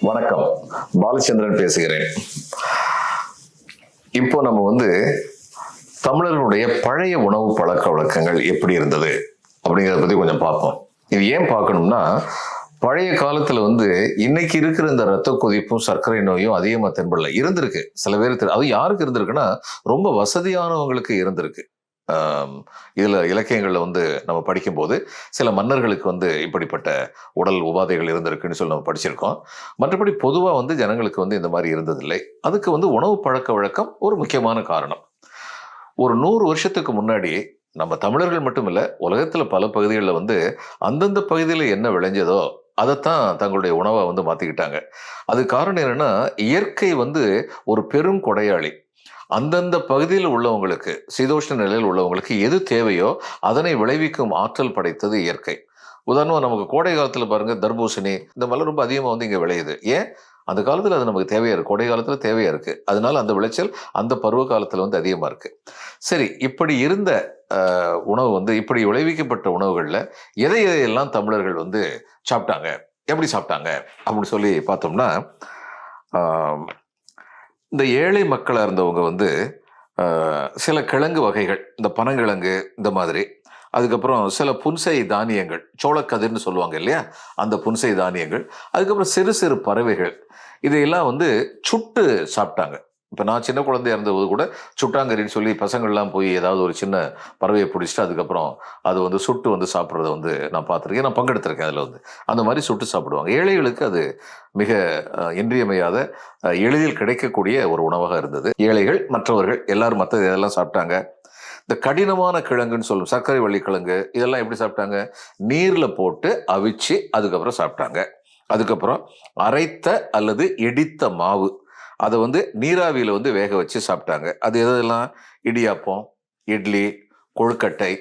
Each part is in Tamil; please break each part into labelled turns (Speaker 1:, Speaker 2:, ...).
Speaker 1: வணக்கம். பாலச்சந்திரன் பேசுகிறேன். இப்போ நம்ம வந்து தமிழர்களுடைய பழைய உணவு பழக்க வழக்கங்கள் எப்படி இருந்தது அப்படிங்கிறத பத்தி கொஞ்சம் பார்ப்போம். இது ஏன் பார்க்கணும்னா பழைய காலத்துல வந்து இன்னைக்கு இருக்கிற இந்த ரத்த கொதிப்பும் சர்க்கரை நோயும் அதிகமா தென்படல. இருந்திருக்கு. சில பேர் அது யாருக்கு இருந்திருக்குன்னா ரொம்ப வசதியானவங்களுக்கு இருந்திருக்கு. இதில் இலக்கியங்களில் வந்து நம்ம படிக்கும்போது சில மன்னர்களுக்கு வந்து இப்படிப்பட்ட உடல் உபாதைகள் இருந்திருக்குன்னு சொல்லி நம்ம படிச்சிருக்கோம். மற்றபடி பொதுவாக வந்து ஜனங்களுக்கு வந்து இந்த மாதிரி இருந்ததில்லை. அதுக்கு வந்து உணவு பழக்க வழக்கம் ஒரு முக்கியமான காரணம். ஒரு நூறு வருஷத்துக்கு முன்னாடி நம்ம தமிழர்கள் மட்டும் இல்லை உலகத்தில் பல பகுதிகளில் வந்து அந்தந்த பகுதியில் என்ன விளைஞ்சதோ அதைத்தான் தங்களுடைய உணவை வந்து மாற்றிக்கிட்டாங்க அது காரணம் என்னன்னா இயற்கை வந்து ஒரு பெரும் கொடையாளி. அந்தந்த பகுதியில் உள்ளவங்களுக்கு சீதோஷ்ண நிலையில் உள்ளவங்களுக்கு எது தேவையோ அதனை விளைவிக்கும் ஆற்றல் படைத்தது இயற்கை. உதாரணமாக நமக்கு கோடை காலத்தில் பாருங்கள் தர்பூசணி இந்த மாதிரிலாம் ரொம்ப அதிகமாக வந்து இங்கே விளையுது. ஏன்? அந்த காலத்தில் அது நமக்கு தேவையாக இருக்குது கோடை காலத்தில் தேவையாக இருக்குது அதனால அந்த விளைச்சல் அந்த பருவ காலத்தில் வந்து அதிகமாக இருக்குது சரி இப்படி இருந்த உணவு வந்து இப்படி விளைவிக்கப்பட்ட உணவுகளில் எதை எதையெல்லாம் தமிழர்கள் வந்து சாப்பிட்டாங்க? எப்படி சாப்பிட்டாங்க? அப்படின்னு சொல்லி பார்த்தோம்னா இந்த ஏழை மக்களாக இருந்தவங்க வந்து சில கிழங்கு வகைகள் இந்த பனங்கிழங்கு இந்த மாதிரி. அதுக்கப்புறம் சில புன்சை தானியங்கள் சோளக்கதிர்னு சொல்லுவாங்க இல்லையா? அந்த புன்சை தானியங்கள். அதுக்கப்புறம் சிறு சிறு பறவைகள். இதையெல்லாம் வந்து சுட்டு சாப்பிட்டாங்க. இப்போ நான் சின்ன குழந்தையா இருந்தபோது கூட சுட்டாங்கரின்னு சொல்லி பசங்கள்லாம் போய் ஏதாவது ஒரு சின்ன பறவையை பிடிச்சிட்டு அதுக்கப்புறம் அது வந்து சுட்டு வந்து சாப்பிட்றத வந்து நான் பார்த்துருக்கேன். நான் பங்கெடுத்திருக்கேன் அதில் வந்து. அந்த மாதிரி சுட்டு சாப்பிடுவாங்க. ஏழைகளுக்கு அது மிக இன்றியமையாத எளிதில் கிடைக்கக்கூடிய ஒரு உணவாக இருந்தது. ஏழைகள் மற்றவர்கள் எல்லாரும் மற்ற இதெல்லாம் சாப்பிட்டாங்க? இந்த கடினமான கிழங்குன்னு சொல்லும் சர்க்கரை வள்ளி கிழங்கு இதெல்லாம் எப்படி சாப்பிட்டாங்க? நீரில் போட்டு அவிச்சு அதுக்கப்புறம் சாப்பிட்டாங்க. அதுக்கப்புறம் அரைத்த அல்லது இடித்த மாவு அதை வந்து நீராவியில் வந்து வேக வச்சு சாப்பிட்டாங்க. அது எதெல்லாம்? இடியாப்பம் இட்லி கொழுக்கட்டை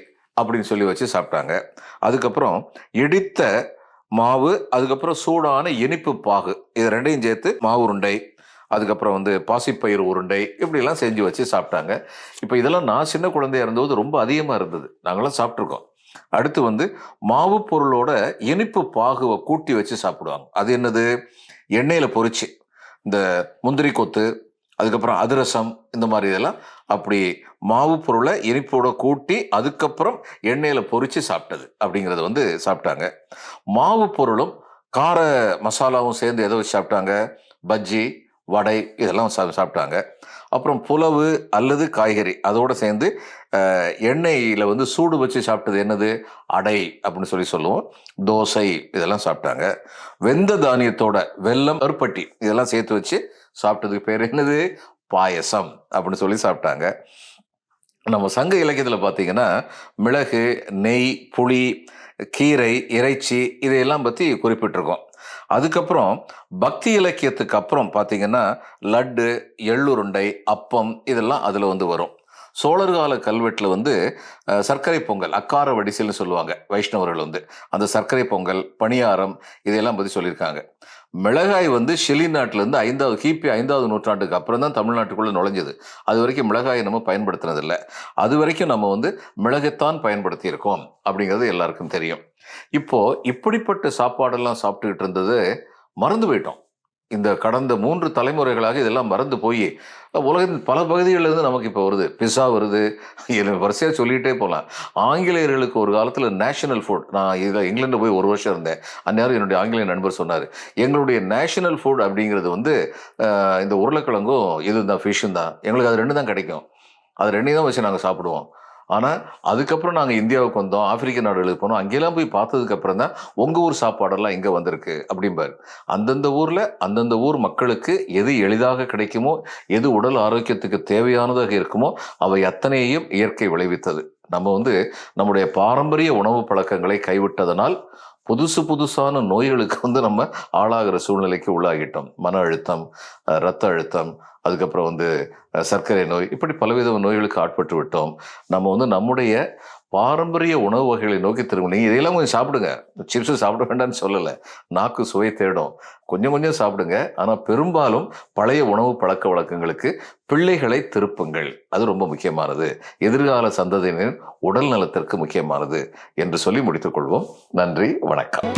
Speaker 1: அப்படின்னு சொல்லி வச்சு சாப்பிட்டாங்க. அதுக்கப்புறம் இடித்த மாவு அதுக்கப்புறம் சூடான இனிப்பு பாகு. இது ரெண்டையும் சேர்த்து மாவு உருண்டை அதுக்கப்புறம் வந்து பாசிப்பயிறு உருண்டை இப்படிலாம் செஞ்சு வச்சு சாப்பிட்டாங்க. இப்போ இதெல்லாம் நான் சின்ன குழந்தையா இருந்தபோது ரொம்ப அதிகமாக இருந்தது. நாங்களாம் சாப்பிட்ருக்கோம் அடுத்து வந்து மாவு பொருளோட இனிப்பு பாகுவை கூட்டி வச்சு சாப்பிடுவாங்க. அது என்னது? எண்ணெயில் பொரிச்சு. இந்த முந்திரி கொத்து அதுக்கப்புறம் அதிரசம் இந்த மாதிரி இதெல்லாம் அப்படி மாவு பொருளை இனிப்போட கூட்டி அதுக்கப்புறம் எண்ணெயில் பொறிச்சு சாப்பிட்டது அப்படிங்கிறத வந்து சாப்பிட்டாங்க. மாவு பொருளும் கார மசாலாவும் சேர்ந்து எதை வச்சு சாப்பிட்டாங்க? பஜ்ஜி வடை இதெல்லாம் சா- சாப்பிட்டாங்க. அப்புறம் புலவு அல்லது காய்கறி அதோடு சேர்ந்து எண்ணெயில் வந்து சூடு வச்சு சாப்பிட்டது என்னது? அடை அப்படின்னு சொல்லி சொல்லுவோம். தோசை இதெல்லாம் சாப்பிட்டாங்க. வெந்த தானியத்தோட வெல்லம் கருப்பட்டி இதெல்லாம் சேர்த்து வச்சு சாப்பிட்டதுக்கு பேர் என்னது? பாயசம் அப்படின்னு சொல்லி சாப்பிட்டாங்க. நம்ம சங்க இலக்கியத்தில் பார்த்தீங்கன்னா மிளகு நெய் புளி கீரை இறைச்சி இதையெல்லாம் பற்றி குறிப்பிட்டிருக்கோம். அதுக்கப்புறம் பக்தி இலக்கியத்துக்கு அப்புறம் பார்த்தீங்கன்னா லட்டு எள்ளுருண்டை அப்பம் இதெல்லாம் அதில் வந்து வரும். சோழர் கால கல்வெட்டில் வந்து சர்க்கரை பொங்கல் அக்கார வடிசல்னு சொல்லுவாங்க வைஷ்ணவர்கள் வந்து. அந்த சர்க்கரை பொங்கல் பணியாரம் இதையெல்லாம் பற்றி சொல்லியிருக்காங்க. மிளகாய் வந்து ஷெலி நாட்டிலேருந்து ஐந்தாவது கிபி ஐந்தாவது நூற்றாண்டுக்கு அப்புறம் தான் தமிழ்நாட்டுக்குள்ளே நுழைஞ்சது. அது வரைக்கும் மிளகாயை நம்ம பயன்படுத்தினதில்லை. அது வரைக்கும் நம்ம வந்து மிளகைத்தான் பயன்படுத்தியிருக்கோம் அப்படிங்கிறது எல்லாருக்கும் தெரியும். இப்போது இப்படிப்பட்ட சாப்பாடெல்லாம் சாப்பிட்டுக்கிட்டு இருந்தது மறந்து போயிட்டோம். இந்த கடந்த மூன்று தலைமுறைகளாக இதெல்லாம் மறந்து போய் உலகின் பல பகுதிகளிலிருந்து நமக்கு இப்போ வருது. பிஸா வருது. வரிசையாக சொல்லிகிட்டே போகலாம் ஆங்கிலேயர்களுக்கு ஒரு காலத்தில் நேஷனல் ஃபுட் நான் இதில் இங்கிலாந்து போய் ஒரு வருஷம் இருந்தேன். அந்நேரம் என்னுடைய ஆங்கிலேய நண்பர் சொன்னார் எங்களுடைய நேஷனல் ஃபுட் அப்படிங்கிறது வந்து இந்த உருளைக்கிழங்கும் இது தான் ஃபிஷ்ஷும் தான். எங்களுக்கு அது ரெண்டு தான் கிடைக்கும். அது ரெண்டையும் தான் வச்சு நாங்கள் சாப்பிடுவோம். ஆனால் அதுக்கப்புறம் நாங்கள் இந்தியாவுக்கு வந்தோம் ஆப்பிரிக்க நாடுகளுக்கு போனோம். அங்கெல்லாம் போய் பார்த்ததுக்கப்புறம் தான் உங்கள் ஊர் சாப்பாடெல்லாம் இங்கே வந்திருக்கு அப்படிம்பாரு. அந்தந்த ஊரில் அந்தந்த ஊர் மக்களுக்கு எது எளிதாக கிடைக்குமோ எது உடல் ஆரோக்கியத்துக்கு தேவையானதாக இருக்குமோ அவை அத்தனையையும் இயற்கை விளைவித்தது. நம்ம வந்து நம்முடைய பாரம்பரிய உணவு பழக்கங்களை கைவிட்டதனால் புதுசு புதுசான நோய்களுக்கு வந்து நம்ம ஆளாகிற சூழ்நிலைக்கு உள்ளாகிட்டோம். மன அழுத்தம் இரத்த ரத்த அழுத்தம் அதுக்கப்புறம் வந்து சர்க்கரை நோய் இப்படி பலவித நோய்களுக்கு ஆட்பட்டு விட்டோம். நம்ம வந்து நம்முடைய பாரம்பரிய உணவு வகைகளை நோக்கி திரும்ப நீங்கள் இதையெல்லாம் கொஞ்சம் சாப்பிடுங்க. சிப்ஸு சாப்பிட வேண்டாம்னு சொல்லலை. நாக்கு சுவை தேடும். கொஞ்சம் கொஞ்சம் சாப்பிடுங்க. ஆனால் பெரும்பாலும் பழைய உணவு பழக்க வழக்கங்களுக்கு பிள்ளைகளை திருப்புங்கள். அது ரொம்ப முக்கியமானது. எதிர்கால சந்ததியினரின் உடல் நலத்திற்கு முக்கியமானது என்று சொல்லி முடித்துக்கொள்வோம் நன்றி வணக்கம்.